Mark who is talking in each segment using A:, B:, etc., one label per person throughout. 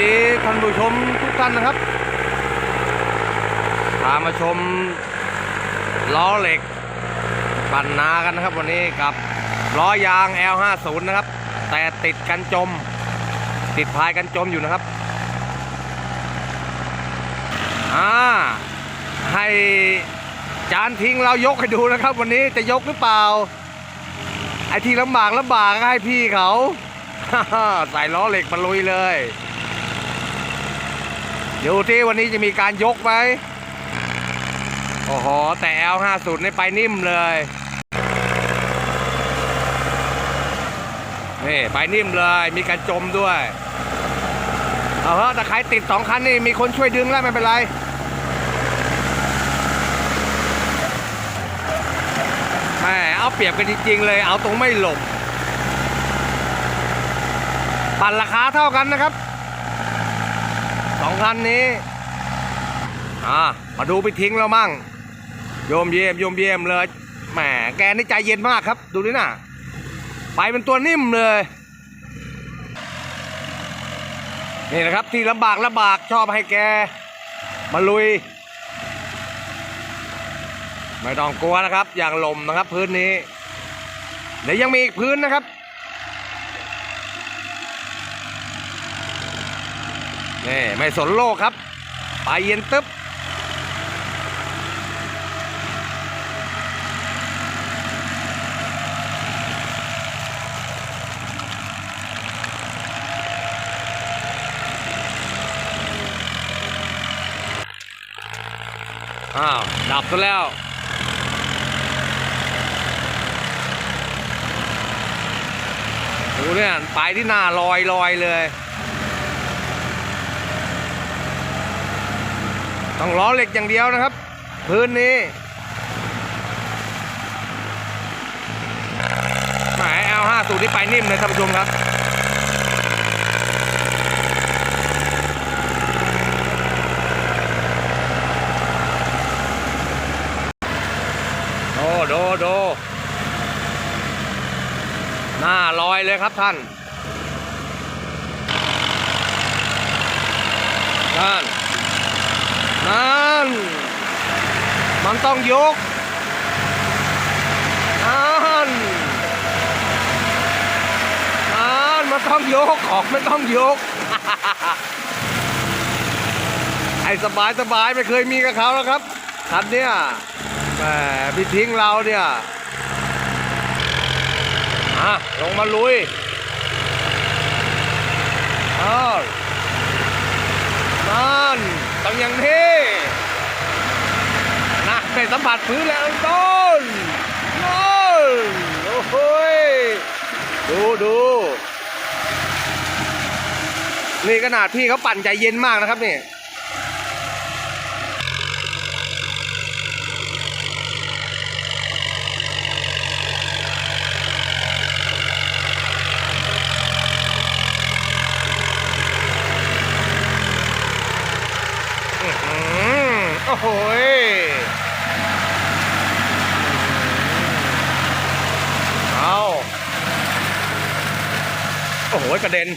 A: ดีท่านผู้ชมทุกท่านนะครับพามาชมล้อเหล็กปั่นนากันนะครับ วันนี้กับล้อยาง L50 นะครับ แต่ติดกันจม ติดพายกันจมอยู่นะครับอ่าให้จานทิ้งเรายกให้ดูนะครับ วันนี้จะยกหรือเปล่า ไอ้ที่ลำบากลำบากก็ให้พี่เขาใส่ล้อเหล็กมาลุยเลย ดูที่วันนี้จะมีการยกไหมโอ้โห แต่ L50 นี่ไปนิ่มเลยนี่ไปนิ่มเลยมีการจมด้วยเอาเถอะแต่ใครติดสองคันนี่มีคนช่วยดึงแล้วไม่เป็นไรแม่เอาเปรียบกันจริงๆเลย เอาตรงไม่หลบปั่นราคาเท่ากันนะครับ คันนี้ อ่า มาดูไปทิ้งแล้วมั่ง โยมเยี่ยมโยมเยี่ยมเลย แหม แกนี่ใจเย็นมากครับ ดูดิน่ะ ไปเป็นตัวนิ่มเลย นี่นะครับที่ลำบากลำบากชอบให้แก มาลุย ไม่ต้องกลัวนะครับ อย่างลมนะครับพื้นนี้ เดี๋ยวยังมีอีกพื้นนะครับ นี่ไม่สนโลกครับไปเย็นตึ๊บอ้าว ดับซะแล้ว ดูเนี่ยไปที่หน้าลอยลอยเลย ต้องล้อเหล็กอย่างเดียวนะครับ พื้นนี้หมาย L50 ที่ไปนิ่มเลยท่านผู้ชมครับโดโดโดหน้าลอยเลยครับท่านนั่น มันต้องยกนั่นนั่นมันต้องยกของไม่ต้องยก ไอ้สบายสบายไม่เคยมีกับเขาแล้วครับคันเนี้ยแหมพี่ทิ้งเราเนี่ยอะลงมาลุยอ้าวนั่นต้องอย่างนี้ ไปสัมผัสพื้นแล้วโดนโดนโอ้โหยดูดูนี่ขนาดพี่เขาปั่นใจเย็นมากนะครับนี่อื้อหือโอ้โหยเอาโอ้โหกระเด็น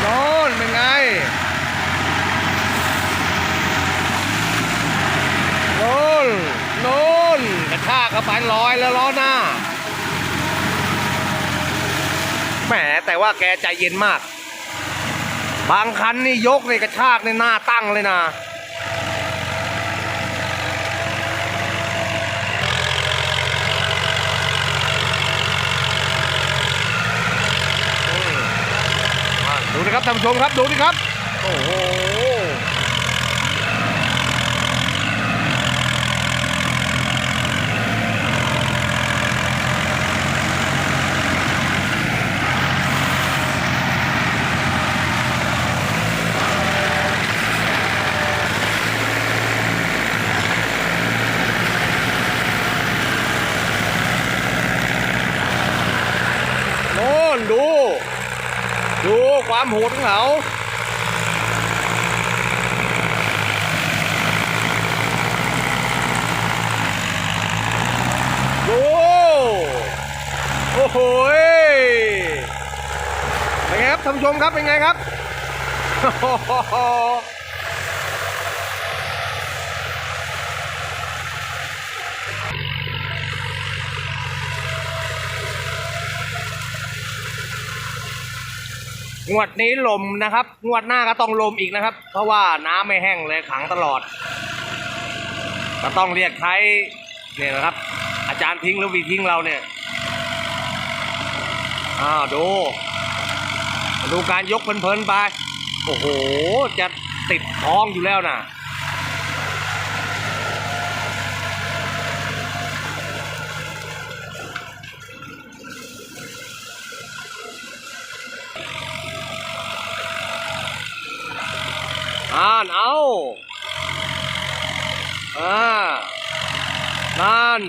A: โน่นเป็นไงโน่นโน่นกระชากกระปันลอยแล้วล้อหน้า แหมแต่ว่าแกใจเย็นมาก บางคันนี่ยกในกระชากในหน้าตั้งเลยนะอืมอะดูนะครับท่านผู้ชมครับดูดิครับ โอ้โห ความโหดของเขาโอ้โอ้โหเป็นไงครับท่านผู้ชมครับเป็นไงครับ งวดนี้ลมนะครับ งวดหน้าก็ต้องลมอีกนะครับ เพราะว่าน้ำไม่แห้งเลยขังตลอด ก็ต้องเรียกใช้เนี่ยนะครับ อาจารย์ทิ้งหรือวีทิ้งเราเนี่ยอ้าวดู ดูการยกเพลินๆไป โอ้โห จะติดท้องอยู่แล้วนะ่ะานเอ่านั่น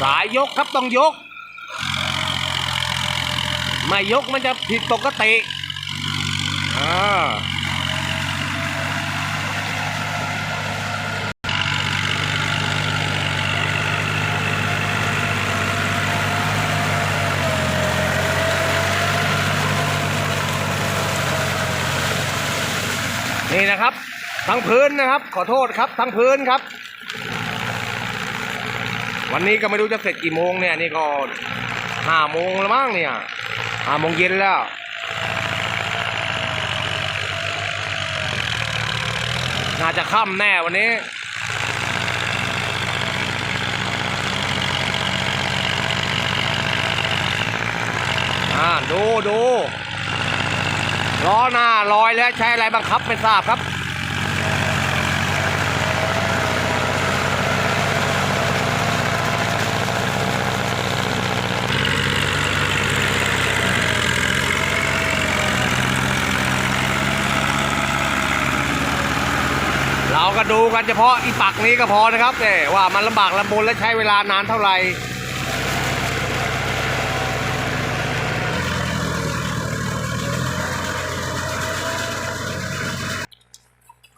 A: สายยกครับต้องยก ไม่ยกมันจะผิดปกติอ่านี่นะครับ ทั้งพื้นนะครับ ขอโทษครับทั้งพื้นครับ วันนี้ก็ไม่รู้จะเสร็จกี่โมงเนี่ยนี่ก็ห้าโมงแล้วมั้งเนี่ยห้าโมงเย็นแล้วน่าจะค่ำแน่วันนี้อ่าดูดูล้อหน้าลอยแล้วใช้อะไรบังคับไม่ทราบครับ ก็ดูกันเฉพาะอีปักนี้ก็พอนะครับแต่ว่ามันลำบากลำบนและใช้เวลานานเท่าไหร่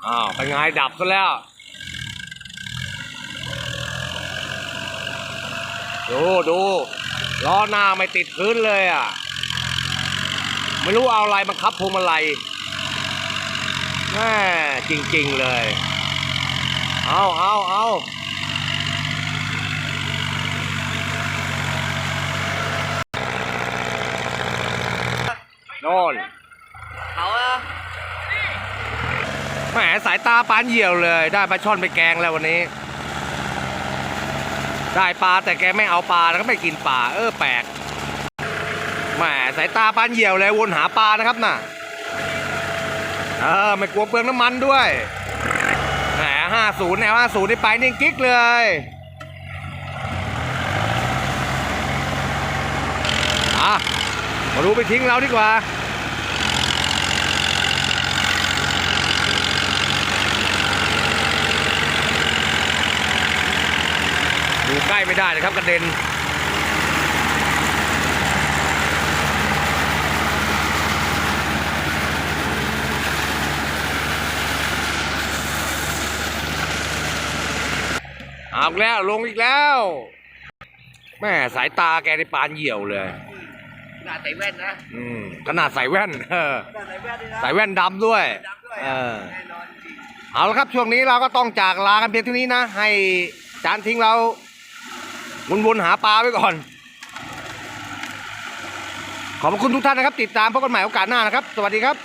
A: อ้าวเป็นไงดับซะแล้ว ดูดูล้อหน้าไม่ติดพื้นเลยอะ ไม่รู้เอาอะไรมาคับพวงมาลัยแม่จริง ๆ เลย เอาเอาเอาโน่น
B: เขาอะ
A: แหมสายตาปานเหี่ยวเลย ได้ปลาช่อนไปแกงแล้ววันนี้ ได้ปลาแต่แกไม่เอาปลาแล้วก็ไม่กินปลาเออแปลกแหมสายตาปานเหี่ยวเลยวนหาปลานะครับน่ะเออไม่กลัวเปลืองน้ำมันด้วยแห้าศูนย์แนวห้าศูนย์นี่ไปนิ่งกิ๊กเลย อะ มาดูไปทิ้งเราดีกว่า ดูใกล้ไม่ได้เลยครับกระเด็น เอาอีกแล้วลงอีกแล้วแม่สายตาแกในปานเหี่ยวเลย
B: หน้าใส่แว่นนะ
A: อืมขนาดใส่แว่นเออ
B: หน้าใส่แว่นด้วยนะ
A: ใส่แว่นดำด้วย
B: ดำด้วย
A: เออ
B: แน่นอนจริง
A: เอาละครับช่วงนี้เราก็ต้องจากลากันเพียงเท่านี้นะ ให้จานทิ้งเราวนๆหาปลาไว้ก่อน ขอบคุณทุกท่านนะครับ ติดตามพบกันใหม่โอกาสหน้านะครับ สวัสดีครับ